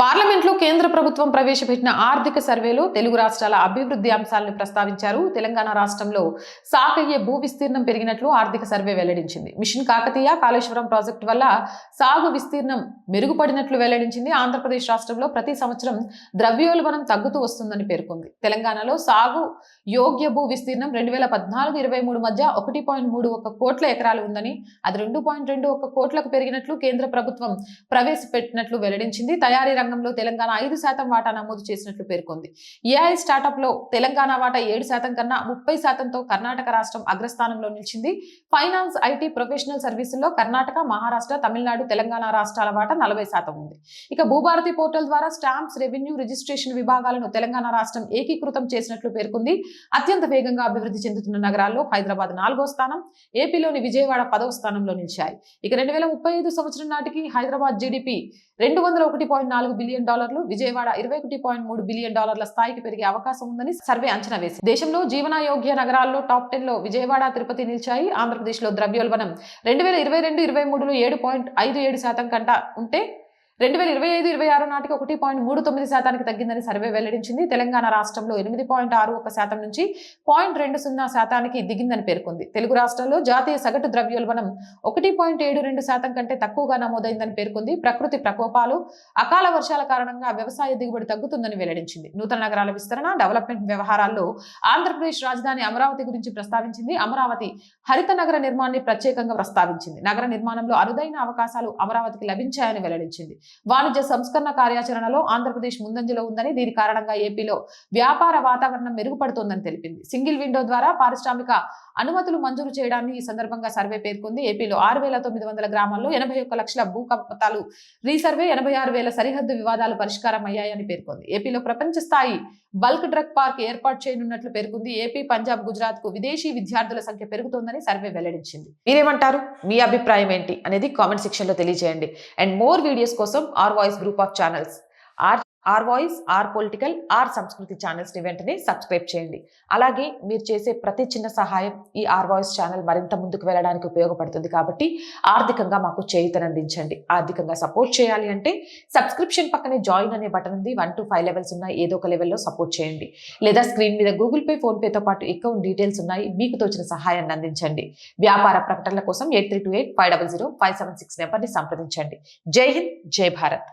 పార్లమెంట్లో కేంద్ర ప్రభుత్వం ప్రవేశపెట్టిన ఆర్థిక సర్వేలో తెలుగు రాష్ట్రాల అభివృద్ధి అంశాలను ప్రస్తావించారు. తెలంగాణ రాష్ట్రంలో సాగయ్యే భూ విస్తీర్ణం పెరిగినట్లు ఆర్థిక సర్వే వెల్లడించింది. మిషన్ కాకతీయ కాళేశ్వరం ప్రాజెక్టు వల్ల సాగు విస్తీర్ణం మెరుగుపడినట్లు వెల్లడించింది. ఆంధ్రప్రదేశ్ రాష్ట్రంలో ప్రతి సంవత్సరం ద్రవ్యోల్బణం తగ్గుతూ వస్తుందని పేర్కొంది. తెలంగాణలో సాగు యోగ్య భూ విస్తీర్ణం రెండు వేల పద్నాలుగు ఇరవై మూడు మధ్య ఒకటి పాయింట్ మూడు ఒక కోట్ల ఎకరాలు ఉందని అది రెండు పాయింట్ రెండు ఒక కోట్లకు పెరిగినట్లు కేంద్ర ప్రభుత్వం ప్రవేశపెట్టినట్లు వెల్లడించింది. తయారు రంగంలో తెలంగాణ ఐదు శాతం వాటా నమోదు చేసినట్లు పేర్కొంది. ఏఐ స్టార్టప్లో తెలంగాణ వాటా ఏడు శాతం కన్నా ముప్పై శాతంతో కర్ణాటక రాష్ట్రం అగ్రస్థానంలో నిలిచింది. ఫైనాన్స్ ఐటీ ప్రొఫెషనల్ సర్వీసుల్లో కర్ణాటక మహారాష్ట్ర తమిళనాడు తెలంగాణ రాష్ట్రాల వాటా నలభై శాతం ఉంది. ఇక భూభారతి పోర్టల్ ద్వారా స్టాంప్స్ రెవెన్యూ రిజిస్ట్రేషన్ విభాగాలను తెలంగాణ రాష్ట్రం ఏకీకృతం చేసినట్లు పేర్కొంది. అత్యంత వేగంగా అభివృద్ధి చెందుతున్న నగరాల్లో హైదరాబాద్ నాలుగో స్థానం ఏపీలోని విజయవాడ పదవ స్థానంలో నిలిచాయి. ఇక రెండు వేల ముప్పై ఐదు సంవత్సరం నాటికి హైదరాబాద్ జీడిపి రెండు వందల ఒకటి పాయింట్ నాలుగు బిలియన్ డాలర్లు విజయవాడ ఇరవై ఒకటి పాయింట్ మూడు బిలియన్ డాలర్ల స్థాయికి పెరిగే అవకాశం ఉందని సర్వే అంచనా వేసింది. దేశంలో జీవనయోగ్య నగరాల్లో టాప్ టెన్లో విజయవాడ తిరుపతి నిలిచాయి. ఆంధ్రప్రదేశ్లో ద్రవ్యోల్బణం రెండు వేల ఇరవై రెండు ఇరవై మూడులో ఏడు పాయింట్ ఐదు ఏడు శాతం కంట ఉంటే రెండు వేల ఇరవై ఐదు ఇరవై ఆరు నాటికి ఒకటి పాయింట్ మూడు తొమ్మిది శాతానికి తగ్గిందని సర్వే వెల్లడించింది. తెలంగాణ రాష్ట్రంలో ఎనిమిది పాయింట్ ఆరు ఒక శాతం నుంచి పాయింట్ రెండు సున్నా శాతానికి దిగిందని పేర్కొంది. తెలుగు రాష్ట్రాల్లో జాతీయ సగటు ద్రవ్యోల్బణం ఒకటి పాయింట్ ఏడు రెండు శాతం కంటే తక్కువగా నమోదైందని పేర్కొంది. ప్రకృతి ప్రకోపాలు అకాల వర్షాల కారణంగా వ్యవసాయ దిగుబడి తగ్గుతుందని వెల్లడించింది. నూతన నగరాల విస్తరణ డెవలప్మెంట్ వ్యవహారాల్లో ఆంధ్రప్రదేశ్ రాజధాని అమరావతి గురించి ప్రస్తావించింది. అమరావతి హరిత నగర నిర్మాణాన్ని ప్రత్యేకంగా ప్రస్తావించింది. నగర నిర్మాణంలో అరుదైన అవకాశాలు అమరావతికి లభించాయని వెల్లడించింది. వాణిజ్య సంస్కరణ కార్యాచరణలో ఆంధ్రప్రదేశ్ ముందంజలో ఉందని దీని కారణంగా ఏపీలో వ్యాపార వాతావరణం మెరుగుపడుతోందని తెలిపింది. సింగిల్ విండో ద్వారా పారిశ్రామిక అనుమతులు మంజూరు చేయడాన్ని ఈ సందర్భంగా సర్వే పేర్కొంది. ఏపీలో ఆరు వేల తొమ్మిది వందల గ్రామాల్లో ఎనభై ఒక్క లక్షల భూ రీసర్వే ఎనభై ఆరు వేల సరిహద్దు వివాదాలు పరిష్కారం అయ్యాయని పేర్కొంది. ఏపీలో ప్రపంచ స్థాయి బల్క్ డ్రగ్ పార్క్ ఏర్పాటు చేయనున్నట్లు పేర్కొంది. ఏపీ పంజాబ్ గుజరాత్కు విదేశీ విద్యార్థుల సంఖ్య పెరుగుతోందని సర్వే వెల్లడించింది. మీరేమంటారు? మీ అభిప్రాయం ఏంటి అనేది కామెంట్ సెక్షన్లో తెలియజేయండి. అండ్ మోర్ వీడియోస్ కోసం R voice group of channels R R voice R political R Samskruthi ఛానల్స్ని వెంటనే సబ్స్క్రైబ్ చేయండి. అలాగే మీరు చేసే ప్రతి చిన్న సహాయం ఈ ఆర్ వాయిస్ ఛానల్ మరింత ముందుకు వెళ్ళడానికి ఉపయోగపడుతుంది కాబట్టి ఆర్థికంగా మాకు చేయుతనందించండి ఆర్థికంగా సపోర్ట్ చేయాలి అంటే సబ్స్క్రిప్షన్ పక్కనే జాయిన్ అనే బటన్ ఉంది. వన్ టు ఫైవ్ లెవెల్స్ ఉన్నాయి. ఏదో ఒక లెవెల్లో సపోర్ట్ చేయండి. లేదా స్క్రీన్ మీద గూగుల్ పే ఫోన్పేతో పాటు అకౌంట్ డీటెయిల్స్ ఉన్నాయి. మీకు తోచిన సహాయాన్ని అందించండి. వ్యాపార ప్రకటనల కోసం eight three two eight five double zero five seven six నెంబర్ని సంప్రదించండి. జై హింద్ జై భారత్.